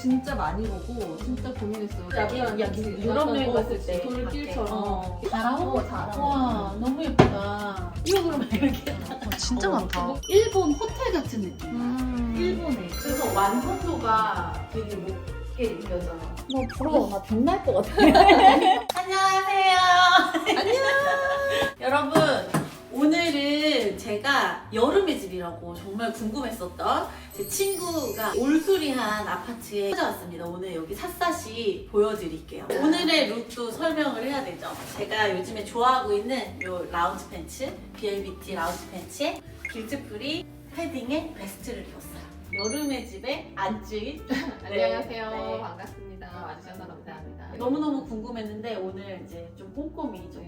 진짜 많이 보고 진짜 고민했어요. 약간 약- 유럽 여행 갔을 때 돌길처럼 어. 잘하고 어, 잘하고. 와 너무 예쁘다. 이거 그러면 이렇게 어, 진짜 많다. 일본 호텔 같은 느낌. 음. 일본에. 그래서 완성도가 되게 높게 느껴져요. 뭐 부러워. 나 병날 것 같아. 안녕하세요. 안녕. 여러분, 오늘은 제가 여름의 집이라고 정말 궁금했었던 제 친구가 올수리한 아파트에 찾아왔습니다. 오늘 여기 샅샅이 보여드릴게요. 오늘의 룩도 설명을 해야 되죠. 제가 요즘에 좋아하고 있는 요 라운지 팬츠, BLBT 라운지 팬츠에 길즈프리 패딩에 베스트를 입었어요. 여름의 집에 안주인 안녕하세요. 네. 반갑습니다. 와주셔서 감사합니다. 너무너무 궁금했는데 오늘 이제 좀 꼼꼼히 좀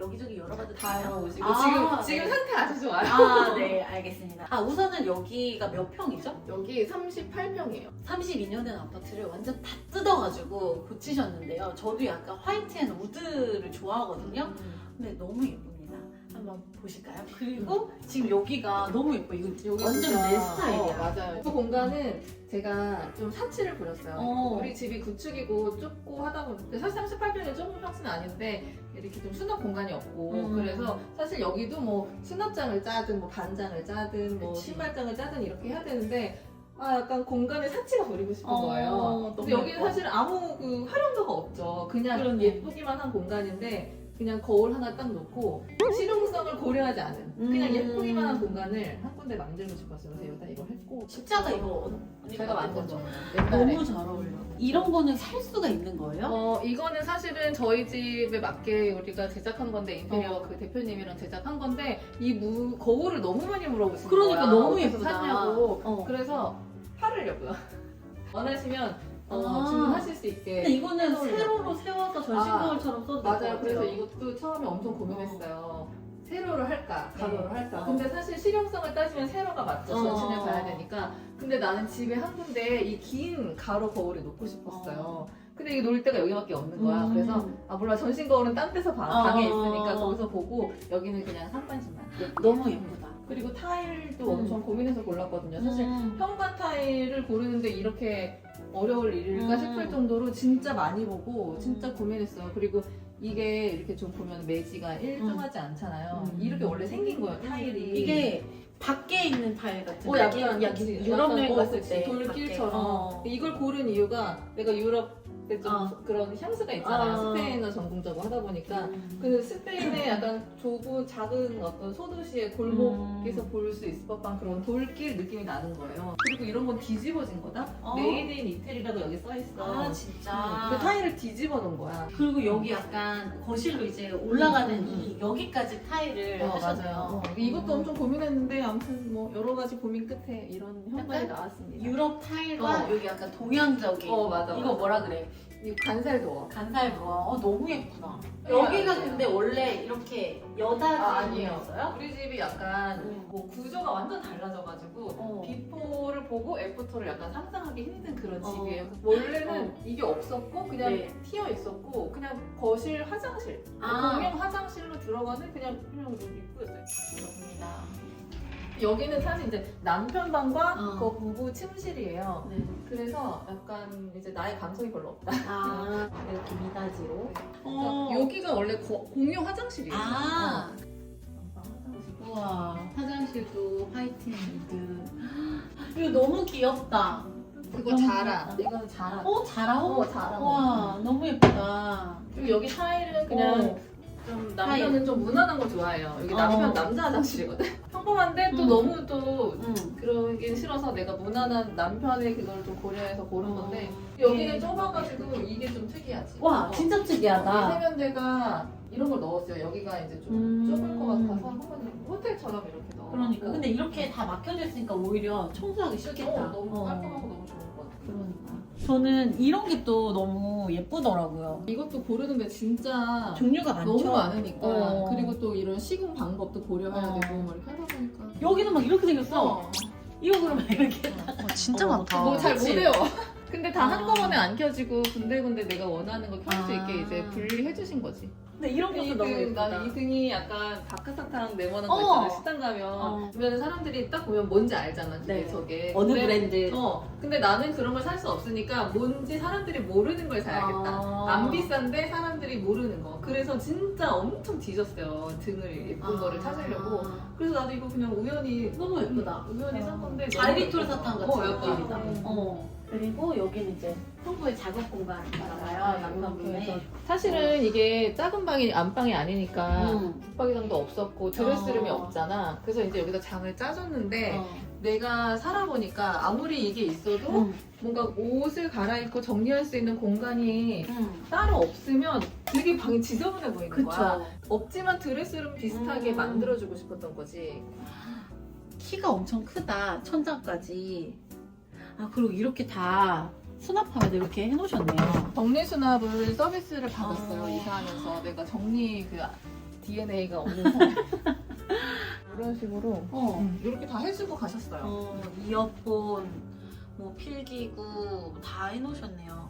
여기저기 열어봐도 다 돼요? 오시고 아, 지금 네. 지금 상태 아주 좋아요. 아, 네, 알겠습니다. 아, 우선은 여기가 몇 평이죠? 여기 38평이에요. 32년 된 아파트를 완전 다 뜯어가지고 고치셨는데요. 저도 약간 화이트 앤 우드를 좋아하거든요. 근데 너무 예쁩니다. 한번 보실까요? 그리고 지금 여기가 너무 예뻐. 이거 완전 내 스타일이야. 어, 맞아요. 이 공간은 제가 좀 사치를 부렸어요. 어. 우리 집이 구축이고 좁고 하다 보니까 사실 38평이 좁은 평수는 아닌데 이렇게 좀 수납 공간이 없고 음. 그래서 사실 여기도 뭐 수납장을 짜든 뭐 반장을 짜든 뭐 그치. 신발장을 짜든 이렇게 해야 되는데 아 약간 공간에 사치가 부리고 싶은 어, 거예요. 근데 여기는 예뻐. 사실 아무 그 활용도가 없죠. 그냥 그러네. 예쁘기만 한 공간인데 그냥 거울 하나 딱 놓고 실용성을 고려하지 않은 그냥 음. 예쁘기만 한 공간을 한 군데 만들고 싶었어요. 그래서 여기다 이걸 했고 십자가 이거 제가 만든. 거예요. 옛날에. 너무 잘 어울려. 이런 거는 살 수가 있는 거예요? 어 이거는 사실은 저희 집에 맞게 우리가 제작한 건데 인테리어 어. 그 대표님이랑 제작한 건데 이 무, 거울을 너무 많이 물어보시는 그러니까 거야. 너무 어디서 예쁘다. 샀냐고. 어. 그래서 팔으려고요. 원하시면 어, 아. 주문하실 수 있게. 근데 이거는. 세로로 세워서 전신 아, 거울처럼 써도 될것 맞아요. 같아요. 그래서 이것도 처음에 엄청 고민했어요. 세로를 할까, 가로를 할까. 어. 근데 사실 실용성을 따지면 세로가 맞죠. 어. 전신을 봐야 되니까. 근데 나는 집에 한 군데 이 긴 가로 거울을 놓고 싶었어요. 어. 근데 이게 놓을 데가 여기밖에 없는 거야. 음. 그래서 아 몰라 전신 거울은 딴 데서 방, 어. 방에 있으니까 거기서 보고 여기는 그냥 상반신만. 너무 예쁘다. 그리고 타일도 음. 엄청 고민해서 골랐거든요. 사실 음. 현관 타일을 고르는데 이렇게 어려울 일일까 음. 싶을 정도로 진짜 많이 보고 진짜 고민했어요. 그리고 이게 이렇게 좀 보면 매지가 일정하지 않잖아요. 음. 이렇게 원래 생긴 거예요, 타일이. 이게 밖에 있는 타일 같은 어, 약간, 약간, 약간. 유럽 여행 어, 갔을. 때 돌길처럼. 어. 이걸 고른 이유가 내가 유럽 에좀 어. 그런 향수가 있잖아요. 어. 스페인어 전공적으로 하다 보니까 음. 그 스페인의 약간 좁은 작은 어떤 소도시의 골목에서 음. 볼수 있을 법한 그런 돌길 느낌이 나는 거예요. 그리고 이런 건 뒤집어진 거다. 어. 메이드 인 이태리라고 여기 써 있어. 아 진짜. 그 타일을 뒤집어 놓은 거야. 그리고 여기 약간 거실로 이제 올라가는 음, 이 여기까지 타일을 어, 하셨네요. 맞아요. 어, 이것도 엄청 고민했는데 아무튼 뭐 여러 가지 고민 끝에 이런 현관이 약간 나왔습니다. 유럽 타일과 어. 여기 약간 동양적인 어, 맞아, 이거 맞아. 뭐라 그래? 이 간살 도어. 간살 도어. 어, 너무 예쁘다. 여기가 아니에요. 근데 원래 이렇게 아, 여다지였어요? 우리 집이 약간 음. 뭐 구조가 완전 달라져가지고 어. 비포를 보고 애프터를 약간 상상하기 힘든 그런 어. 집이에요. 원래는 어. 이게 없었고 그냥 네. 튀어 있었고 그냥 거실 화장실 아. 공용 화장실로 들어가는 그냥 그냥 입구였어요. 그렇습니다. 여기는 사실 이제 남편 방과 어. 그 부부 침실이에요. 네. 그래서 약간 이제 나의 감성이 별로 없다. 아 이렇게 미닫이로. 그러니까 여기가 원래 거- 공용 화장실이에요. 아. 어. 화장실. 우와 화장실도 화이트 앤 우드. 이거 너무 귀엽다. 그거 자라. 이거는 자라. 어 자라. 어, 자라. 와 너무 예쁘다. 그리고 여기 타일은 그냥 어. 좀 남편은 좀 무난한 거 좋아해요. 여기 남편 어. 남자 화장실이거든. 평범한데 또 음. 너무 또 응. 그러긴 싫어서 내가 무난한 남편의 그걸 좀 고려해서 고른 건데 어. 여기는 네. 좁아가지고 이게 좀 특이하지. 와 어. 진짜 특이하다. 세면대가 이런 걸 넣었어요. 여기가 이제 좀 음. 좁을 것 같아서 한번 호텔처럼 이렇게 넣어. 그러니까 근데 이렇게 다 막혀져 있으니까 오히려 청소하기 어, 쉽겠다. 너무 어. 깔끔하고 너무 좋은 것 같아. 그러니까. 저는 이런 게 또 너무 예쁘더라고요. 이것도 고르는데 진짜 종류가 많죠. 너무 많으니까 어. 그리고 또 이런 시공 방법도 고려해야 어. 되고 막 이렇게 하다 보니까 여기는 막 이렇게 생겼어. 어. 이거 그러면 이렇게 어, 진짜 어, 많다. 뭐잘 그치? 못해요. 근데 다 아. 한꺼번에 안 켜지고 군데군데 내가 원하는 거 켤 수 아. 있게 이제 분리해 주신 거지. 근데 이런 것도 너무 이 예쁘다. 나는 이 등이 약간 다크사탕 네모난 거 어. 있잖아 식당 가면 어. 보면 사람들이 딱 보면 뭔지 알잖아 네. 그게 저게 어느 근데- 브랜드? 어 근데 나는 그런 걸 살 수 없으니까 뭔지 사람들이 모르는 걸 사야겠다 아. 안 비싼데 사람들이 모르는 거 그래서 진짜 엄청 뒤졌어요 등을 예쁜 아. 거를 찾으려고 그래서 나도 이거 그냥 우연히 너무 예쁘다. 우연히 산 건데 예뻐서. 사탕 같은 어, 약간. 느낌이다. 어. 그리고 여기는 이제 성부의 작업 공간인가요? 맞아요. 남편분의. 사실은 이게 작은 방이 안방이 아니니까 음. 붙박이장도 없었고 드레스룸이 어. 없잖아. 그래서 이제 여기다 장을 짜줬는데 어. 내가 살아보니까 아무리 이게 있어도 음. 뭔가 옷을 갈아입고 정리할 수 있는 공간이 음. 따로 없으면 되게 방이 지저분해 보이는 거야. 그쵸. 없지만 드레스룸 비슷하게 음. 만들어주고 싶었던 거지. 키가 엄청 크다. 천장까지. 아 그리고 이렇게 다 수납함에도 이렇게 해놓으셨네요. 정리 수납을 서비스를 받았어요. 어. 이사하면서 내가 정리 그 DNA가 없는 사람. 이런 식으로 어. 음, 이렇게 다 해주고 가셨어요. 어, 이어폰, 뭐 필기구 다 해놓으셨네요.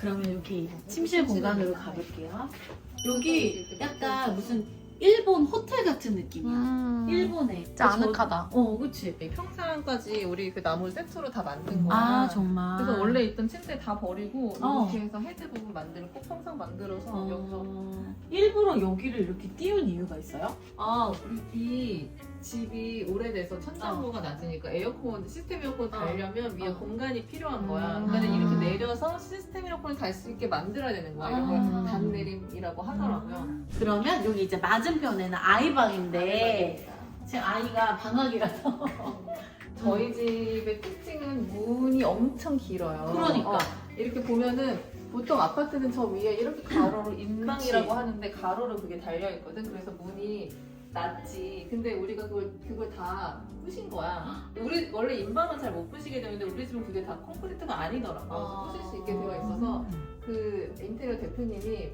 그러면 여기 침실 공간으로 가볼게요. 여기 약간 무슨 일본 호텔 같은 느낌이야. 일본에. 진짜 아늑하다. 어, 그치. 이 평상까지 우리 그 나무 세트로 다 만든 거야. 아, 정말. 그래서 원래 있던 침대 다 버리고 어. 이렇게 해서 헤드 부분 만들고 평상 만들어서 여기서 어, 일부러 여기를 이렇게 띄운 이유가 있어요? 아 우리 이 집이 오래돼서 천장고가 낮으니까 에어컨 시스템 에어컨 달려면 위에 어. 공간이 필요한 거야. 음. 그러니까 이렇게 내려서 시스템 에어컨을 달 수 있게 만들어야 되는 거야. 이런 아. 걸 단내림이라고 하더라고요. 그러면 여기 이제 맞은편에는 아이 방인데 지금 아이가 방학이라서 저희 집의 특징은 문이 엄청 길어요. 그러니까. 어, 이렇게 보면은 보통 아파트는 저 위에 이렇게 가로로 인방이라고. 하는데 가로로 그게 달려 있거든. 그래서 문이 낮지. 근데 우리가 그걸 그걸 다 부신 거야. 우리 원래 인방은 잘 못 부시게 되는데 우리 집은 그게 다 콘크리트가 아니더라고. 그래서 부실 수 있게 되어 있어서 그 인테리어 대표님이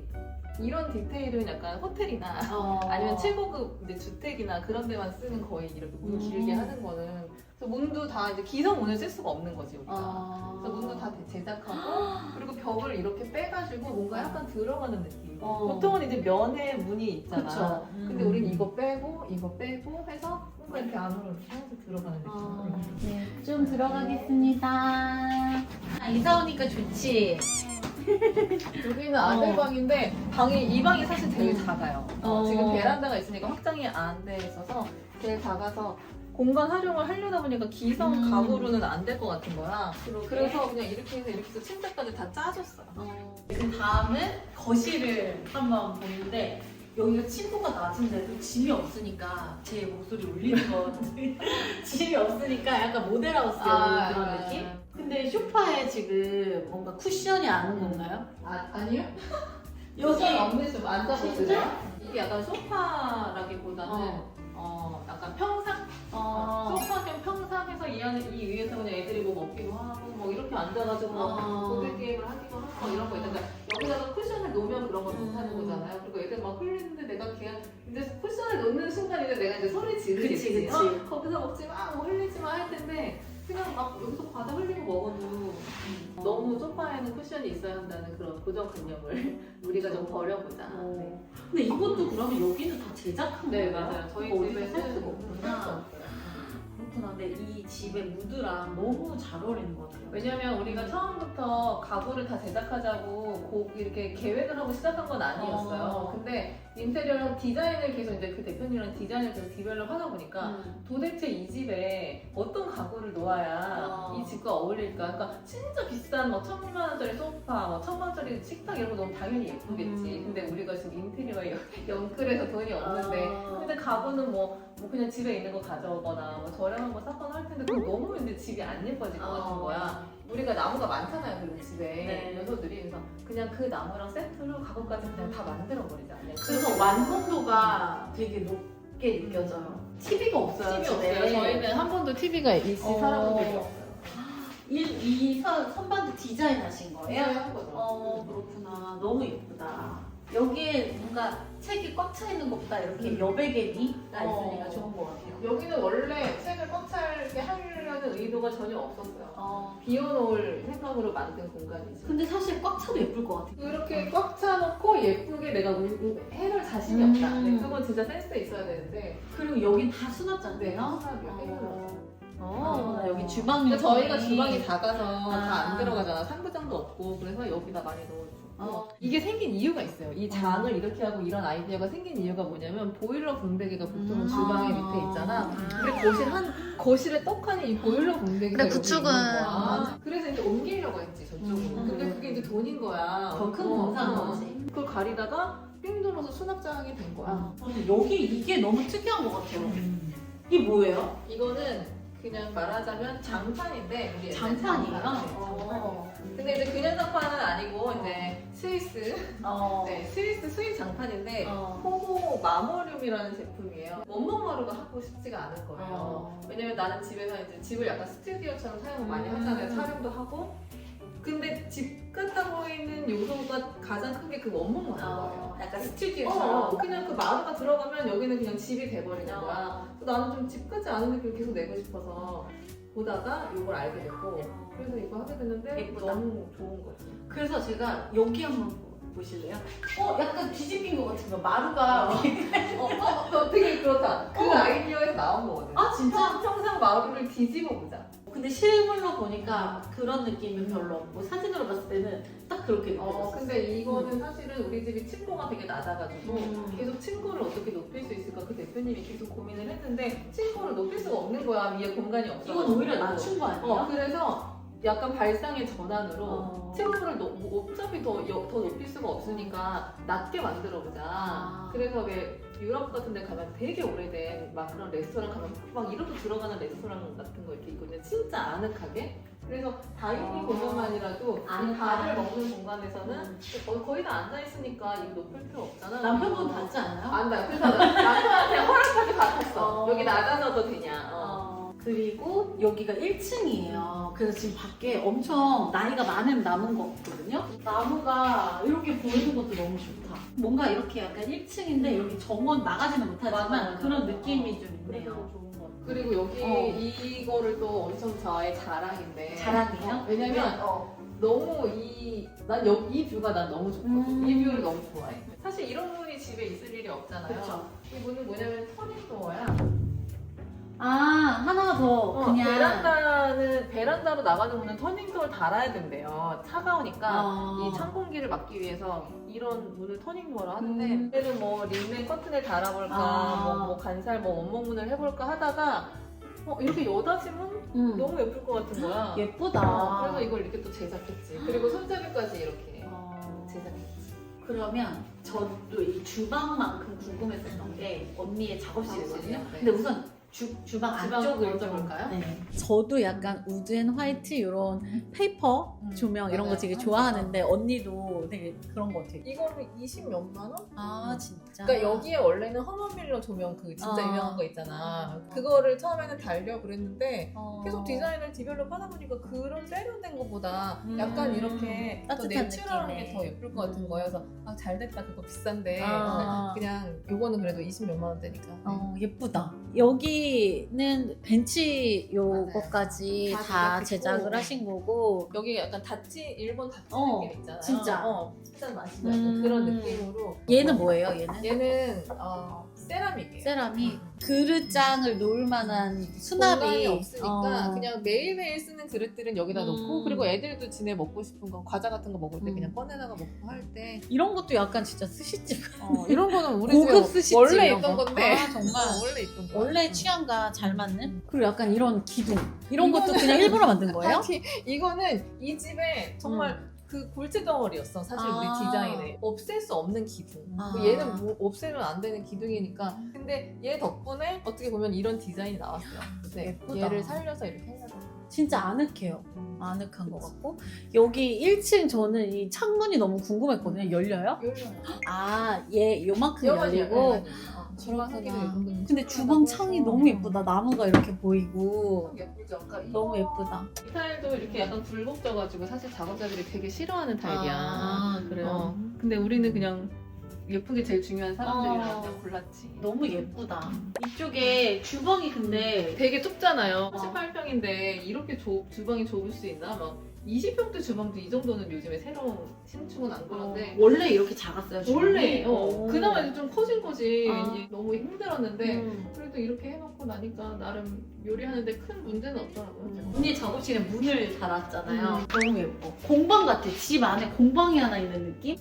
이런 디테일은 약간 호텔이나 어. 아니면 최고급 이제 주택이나 그런 데만 쓰는 거의 이렇게 문 길게 음. 하는 거는 그래서 문도 다 이제 기성 문을 쓸 수가 없는 거지 여기가. 어. 그래서 문도 다 제작하고 그리고 벽을 이렇게 빼가지고 뭔가 약간 들어가는 느낌. 어. 보통은 이제 면에 문이 있잖아. 그쵸. 근데 음. 우린 이거 빼고 이거 빼고 해서 뭔가 이렇게 안으로 이렇게 하면서 들어가는 느낌. 어, 네, 좀 들어가겠습니다. 아, 이사 오니까 좋지. 여기는 아들 어. 방인데 방이 이 방이 사실 제일 음. 작아요. 어. 지금 베란다가 있으니까 확장이 안 돼 있어서 제일 작아서 공간 활용을 하려다 보니까 기성 음. 가구로는 안 될 것 같은 거야. 그래서 그냥 이렇게 해서 이렇게 해서 침대까지 다 짜줬어요. 어, 그 다음은 거실을 한번 보는데 여기가 층고가 낮은데도 짐이 없으니까 제 목소리 울리는 거 짐이 없으니까 약간 모델하우스 아, 그런 아, 느낌? 근데 소파에 지금 뭔가 쿠션이 안 온 건가요? 아 아니요? 여기 좀 앉아보세요. 진짜? 이게 약간 소파라기보다는 어. 어, 약간 평상? 어, 소파 겸 평상에서 이 안에 이 위에서 그냥 애들이 뭐 먹기도 하고 뭐 이렇게 앉아가지고 어. 보드 게임을 하기도 하고 뭐 이런 거 있는데 여기다가 쿠션을 놓으면 그런 걸 못하는 음. 거잖아요. 그리고 애들 막 흘리는데 내가 그냥 이제 쿠션을 놓는 순간 이제 내가 이제 소리 지르겠지. 그치, 그치. 어, 거기서 먹지 마, 뭐 흘리지 마 할 텐데 그냥 막 여기서 과자 흘리고 먹어도 너무 소파에는 쿠션이 있어야 한다는 그런 고정관념을 우리가 좀 버려보자. 네. 어. 근데 이것도 그러면 여기는 다 제작한 네 거예요? 맞아요. 저희 집에는 살 수가 없구나. 그렇구나. 근데 이 집의 무드랑 너무 잘 어울리는 것 같아요. 왜냐면 우리가 처음부터 가구를 다 제작하자고 꼭 이렇게 계획을 하고 시작한 건 아니었어요. 어. 근데 인테리어 디자인을 계속 이제 그 대표님이랑 디자인을 계속 디벨롭 하다 보니까 음. 도대체 이 집에 어떤 가구를 놓아야 어. 이 집과 어울릴까? 그러니까 진짜 비싼 뭐 천만 원짜리 소파, 뭐 천만 원짜리 식탁 이런 거 너무 당연히 예쁘겠지. 음. 근데 우리가 지금 인테리어에 영끌해서 돈이 없는데 아. 근데 가구는 뭐, 뭐 그냥 집에 있는 거 가져오거나 뭐 저렴한 거 사거나 할 텐데 그거 너무 이제 집이 안 예뻐질 것 같은 거야. 우리가 나무가 많잖아요, 그리고 집에 네. 요소들이 그래서 그냥 그 나무랑 세트로 가구까지 그냥 다 만들어 버리자. 그냥 그래서 완성도가 되게 높게 느껴져요. TV가 없어요. TV 집에. 없어요. 저희는 한 번도 TV가 있이 어. 살아본 적이 없어요. 이, 이 선, 선반도 디자인 하신 거예요? 한 거죠. 어, 그렇구나. 너무 예쁘다. 여기에 뭔가 책이 꽉 차 있는 것보다 이렇게 여백개미가 어. 있으니까 좋은 것 같아요. 여기는 원래 책을 꽉 차게 하려는 의도가 전혀 없었어요. 어, 비워놓을 생각으로 만든 공간이지. 근데 사실 꽉 차도 예쁠 것 같아요. 이렇게 꽉 차놓고 예쁘게 내가 우- 우- 해놓을 자신이 음. 없다. 네, 그건 진짜 센스 있어야 되는데. 그리고 여긴 다 네, 수납장이에요. 수납이요. 어. 어. 아, 여기 주방 근데 저희가 주방이 작아서 다 아. 안 들어가잖아. 상부장도 없고 그래서 여기다 많이 넣어주고 어. 이게 생긴 이유가 있어요. 이 장을 이렇게 하고 이런 아이디어가 생긴 이유가 뭐냐면 보일러 분배기가 보통은 음. 주방에 아. 밑에 있잖아. 근데 거실 한 거실에 떡하니 이 보일러 분배기가 그래, 여기 구축은- 있는 거야. 맞아. 그래서 이제 옮기려고 했지 저쪽으로. 음. 근데 그게 이제 돈인 거야. 더큰 어, 공사인 어. 거지. 그걸 가리다가 삥 눌러서 수납장이 된 거야. 아, 근데 여기 이게 너무 특이한 것 같아요. 이게 뭐예요? 이거는 그냥 말하자면 장판인데 우리 장판이에요? 어. 장판이에요. 근데 이제 그냥 장판은 아니고 이제 스위스 어. 네, 스위스 수입 장판인데 어. 호모 마모륨이라는 제품이에요. 원목마루가 하고 싶지가 않은 거예요. 어. 왜냐면 나는 집에서 이제 집을 약간 스튜디오처럼 사용을 많이 음. 하잖아요. 촬영도 하고. 근데 집 같아 보이는 요소가 가장 큰 게 그 원목마루인 거예요. 어. 약간 스튜디오처럼 어. 그냥 그 마루가 들어가면 여기는 그냥 집이 돼버리는 거야. 어. 나는 좀 집 같지 않은 느낌을 계속 내고 싶어서 보다가 이걸 알게 됐고 그래서 이거 하게 됐는데 예쁘다. 너무 좋은 거지. 그래서 제가 여기 한번 보실래요? 어, 약간 뒤집힌 것 같은 거. 마루가. 어, 어, 어, 되게 그렇다. 그 어. 아이디어에서 나온 거거든. 아, 진짜? 평상 마루를 뒤집어 보자. 근데 실물로 보니까 그런 느낌은 별로 없고 사진으로 봤을 때는 딱 그렇게 어, 느껴졌어. 근데 이거는 사실은 우리 집이 층고가 되게 낮아가지고 음. 계속 층고를 어떻게 높일 수 있을까 그 대표님이 계속 고민을 했는데 층고를 높일 수가 없는 거야 위에 공간이 없어. 이건 오히려 낮춘 거 아니에요? 어, 그래서 약간 발상의 전환으로 어. 층고를 노- 뭐 어차피 더, 여- 더 높일 수가 없으니까 낮게 만들어보자. 아. 그래서 왜 유럽 같은 데 가면 되게 오래된 막 그런 레스토랑 가면 막 이렇게 들어가는 레스토랑 같은 거 이렇게 있거든요. 진짜 아늑하게. 그래서 다이닝 어. 공간만이라도 이 아늑한. 밥을 먹는 공간에서는 거의, 거의 다 앉아있으니까 이거 높일 필요 없잖아. 남편분 어. 닿지 않아요? 안다. 그래서 남편한테 허락까지 받았어. 어. 여기 낮아져도 되냐. 어. 어, 그리고 여기가 1층이에요. 그래서 지금 밖에 엄청 나이가 많은 나무가 없거든요. 나무가 이렇게 보이는 것도 너무 좋다. 뭔가 이렇게 약간 1층인데 여기 정원 나가지는 못하지만 맞아, 맞아. 그런 느낌이 좀 있네요. 좋은 것 같아. 그리고 여기 어. 이거를 또 엄청 저의 자랑인데. 자랑이에요? 어, 왜냐면 어. 너무 이, 난 여, 이 뷰가 난 너무 좋거든. 음. 이 뷰를 너무 좋아해. 사실 이런 문이 집에 있을 일이 없잖아요. 그쵸. 이 문은 뭐냐면 터닝도어야. 아, 하나 더 어, 그냥. 베란다는, 베란다로 나가는 문은 터닝도어를 달아야 된대요. 차가우니까. 어. 이찬 공기를 막기 위해서 이런 문을 터닝도어로 하는데 음. 얘는 뭐 린넨 커튼을 달아볼까 아. 뭐, 뭐 간살 뭐 원목 문을 해볼까 하다가 어, 이렇게 여닫이면 음. 너무 예쁠 것 같은 거야 예쁘다. 어, 그래서 이걸 이렇게 또 제작했지 그리고 손잡이까지 이렇게 어. 제작했지 그러면 저도 이 주방만큼 궁금했었던 게 언니의 작업실이거든요. 네. 근데 우선 주, 주방 먼저 좀 볼까요? 네. 저도 약간 우드 앤 화이트 이런 페이퍼 음, 조명 이런 거 맞아요. 되게 좋아하는데 언니도 되게 그런 거 되게 이거는 20 몇만 원? 아 진짜 그러니까 여기에 원래는 허먼밀러 조명 그 진짜 아. 유명한 거 있잖아 그거를 처음에는 달려 그랬는데 어. 계속 디자인을 디벨롭 하다 보니까 그런 세련된 것보다 음. 약간 이렇게 더 따뜻한 내추럴한 게 느낌의. 더 예쁠 것 같은 거예요. 그래서 아, 잘 됐다 그거 비싼데 아. 어, 그냥 요거는 그래도 20 몇만 원대니까. 어, 예쁘다. 여기는 벤치 요거까지 다 다. 제작을 하신 거고 여기 약간 다치 일본 다치 어, 느낌 있잖아요. 진짜. 어, 진짜 맛있다 음. 그런 느낌으로. 얘는 뭐예요? 얘는 얘는 어, 세라믹이에요. 세라믹 음. 그릇장을 놓을 만한 수납이 공간이 없으니까 어. 그냥 매일매일 쓰는 그릇들은 여기다 음. 놓고 그리고 애들도 지네 먹고 싶은 거 과자 같은 거 먹을 때 음. 그냥 꺼내다가 먹고 할 때 이런 것도 약간 진짜 스시집 어, 이런 거는 우리 고급 집에 스시집 원래 이런 있던 거. 건데 아, 정말. 어, 원래 있던 거 원래 취향과 잘 맞는 그리고 약간 이런 기둥 이런 것도 이거는- 그냥 일부러 만든 거예요? 이거는 이 집에 정말 그 골체 덩어리였어. 사실 우리 아. 디자인에 없앨 수 없는 기둥. 아. 그 얘는 뭐 없애면 안 되는 기둥이니까. 근데 얘 덕분에 어떻게 보면 이런 디자인이 나왔어요. 근데 예쁘다. 얘를 살려서 이렇게 해놔서 진짜 아늑해요. 아늑한 것 같고. 여기 1층 저는 이 창문이 너무 궁금했거든요. 열려요? 열려요. 아, 얘 요만큼 열리고 그렇구나. 예쁜 근데 주방 창이 너무 예쁘다. 나무가 이렇게 보이고 예쁘죠? 아까 너무 예쁘다. 이 타일도 이렇게 약간 굴곡져가지고 사실 작업자들이 되게 싫어하는 타일이야 아, 그래요? 어. 근데 우리는 그냥 예쁘게 제일 중요한 사람들이랑 어. 골랐지. 너무 예쁘다. 이쪽에 주방이 근데 되게 좁잖아요. 어. 18평인데 이렇게 좁, 주방이 좁을 수 있나? 막 20평대 주방도 이 정도는 요즘에 새로운 신축은 안 그런데 원래 이렇게 작았어요. 주방이? 원래 어, 오. 그나마 이제 좀 커진 거지 아. 이제 너무 힘들었는데 음. 그래도 이렇게 해놓고 나니까 나름 요리하는데 큰 문제는 없더라고요. 언니 작업실에 문을 달았잖아요. 음. 너무 예뻐. 공방 같아. 집 안에 공방이 하나 있는 느낌?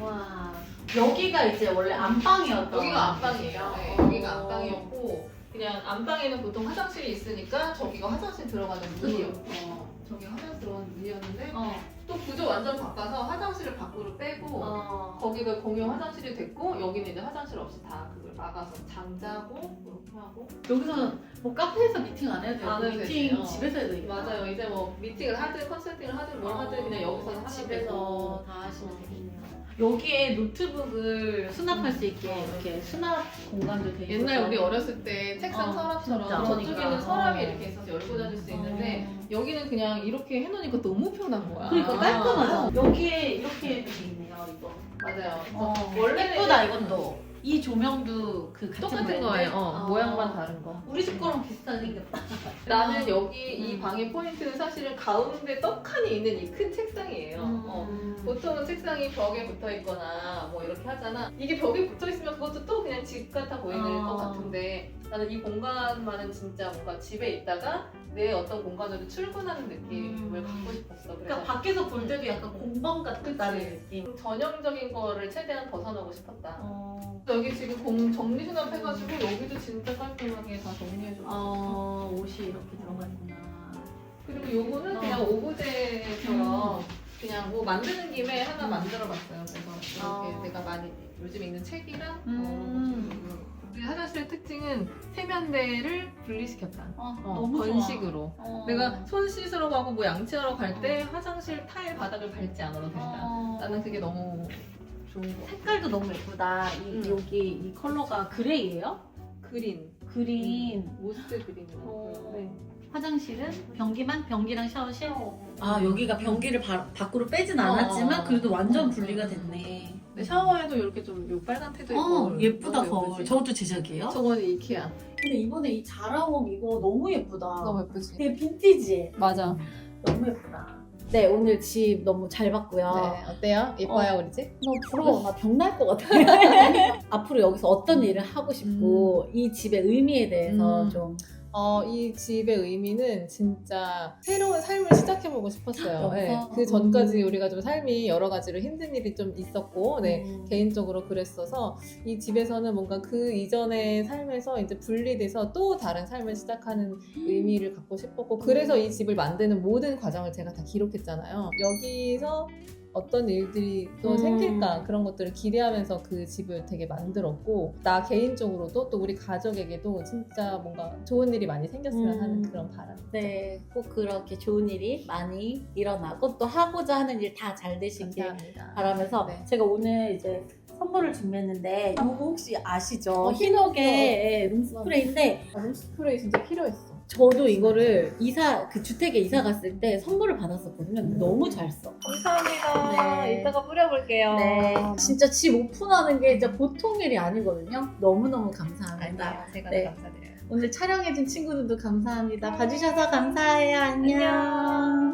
와. 여기가 이제 원래 안방이었던 여기가 안방이에요. 네, 어. 여기가 안방이었고 그냥 안방에는 보통 화장실이 있으니까 저기가 화장실 들어가는 문이었고 어. 저기가 화장실 들어가는 문이었는데 어. 또 구조 완전 바꿔서 화장실을 밖으로 빼고 어. 거기가 공용 화장실이 됐고 여기는 이제 화장실 없이 다 그걸 막아서 장자고 이렇게 하고 여기서는 뭐 카페에서 미팅 안 해도 안 되고 해도 미팅 되지. 어. 집에서 해도 되겠다. 맞아요 이제 뭐 미팅을 하든 컨설팅을 하든 뭘 하든 그냥 여기서 하면 집에서 되고 다 하시면 되겠네요. 여기에 노트북을 수납할 수 있게 이렇게 수납 공간도 되게 옛날 우리 어렸을 때 책상 어, 서랍처럼 진짜. 저쪽에는 그러니까. 서랍이 어. 이렇게 있어서 열고 다닐 수 있는데 어. 여기는 그냥 이렇게 해놓으니까 너무 편한 거야. 그러니까 아. 깔끔하죠. 여기에 이렇게 돼 있네요, 이거. 맞아요. 어, 원래는 예쁘다 이것도. 이 조명도 그 같은 똑같은? 거예요. 어, 어. 모양만 다른 거. 우리 집 거랑 비슷하게 생겼다. 나는 여기 이 음. 방의 포인트는 사실은 가운데 떡하니 있는 이 큰 책상이에요. 음. 어. 보통은 책상이 벽에 붙어 있거나 뭐 이렇게 하잖아. 이게 벽에 붙어 있으면 그것도 또 그냥 집 같아 보이는 어. 것 같은데 나는 이 공간만은 진짜 뭔가 집에 있다가 내 어떤 공간으로 출근하는 느낌을 음. 갖고 싶었어. 그래서 그러니까 밖에서 볼 때도 약간 공방 같다는 그치. 느낌. 좀 전형적인 거를 최대한 벗어나고 싶었다. 어, 여기 지금 공 정리 수납 해가지고 여기도 진짜 깔끔하게 다 정리해줘. 어, 옷이 이렇게 들어가 있구나. 그리고 요거는 어. 그냥 오브제처럼 그냥 뭐 만드는 김에 하나 음. 만들어봤어요. 그래서 이렇게 어. 내가 많이 요즘 읽는 책이랑 음. 어, 우리 화장실의 특징은 세면대를 분리시켰다. 어, 어, 너무 좋아. 건식으로. 어. 내가 손 씻으러 가고 뭐 양치하러 갈 때 화장실 타일 바닥을 밟지 않아도 된다. 어. 나는 그게 너무 좋은 거. 색깔도 너무 예쁘다. 이, 음. 여기 이 컬러가 그레이예요? 그린, 그린. 모스 그린이라고 어. 그러는데 화장실은 변기만 변기랑 샤워실. 아 여기가 변기를 바, 밖으로 빼진 어. 않았지만 그래도 완전 어. 분리가 됐네. 근데 샤워에도 이렇게 좀 요 빨간 태도 있고 어 예쁘다 너무 거울. 예쁘지? 저것도 제작이에요? 저거는 이케아. 근데 이번에 이 자라홈 이거 너무 예쁘다. 너무 예쁘지? 되게 빈티지해. 맞아. 너무 예쁘다. 네 오늘 집 너무 잘 봤고요. 네, 어때요? 예뻐요 우리 집? 너무 부러워. 나 병날 것 같아. 앞으로 여기서 어떤 일을 하고 싶고 이 집의 의미에 대해서 음. 좀 어, 이 집의 의미는 진짜 새로운 삶을 시작해보고 싶었어요. 네? 그 전까지 우리가 좀 삶이 여러 가지로 힘든 일이 좀 있었고, 네, 음. 개인적으로 그랬어서 이 집에서는 뭔가 그 이전의 삶에서 이제 분리돼서 또 다른 삶을 시작하는 의미를 갖고 싶었고, 그래서 이 집을 만드는 모든 과정을 제가 다 기록했잖아요. 여기서 어떤 일들이 또 음. 생길까 그런 것들을 기대하면서 그 집을 되게 만들었고 나 개인적으로도 또 우리 가족에게도 진짜 뭔가 좋은 일이 많이 생겼으면 음. 하는 그런 바람. 네, 꼭 그렇게 좋은 일이 많이 일어나고 또 하고자 하는 일 다 잘 되시길 감사합니다. 바라면서 네. 제가 오늘 이제 선물을 준비했는데 이거 혹시 아시죠? 어, 흰옥의 룸스프레이인데 아, 룸스프레이 진짜 필요했어. 저도 이거를 이사 그 주택에 이사 갔을 때 선물을 받았었거든요. 근데 너무 잘 써. 감사합니다. 네. 이따가 뿌려볼게요. 네, 진짜 집 오픈하는 게 진짜 보통 일이 아니거든요. 너무너무 감사합니다. 아니에요. 제가 네. 감사드려요. 오늘 촬영해준 친구들도 감사합니다. 봐주셔서 감사해요. 안녕. 안녕.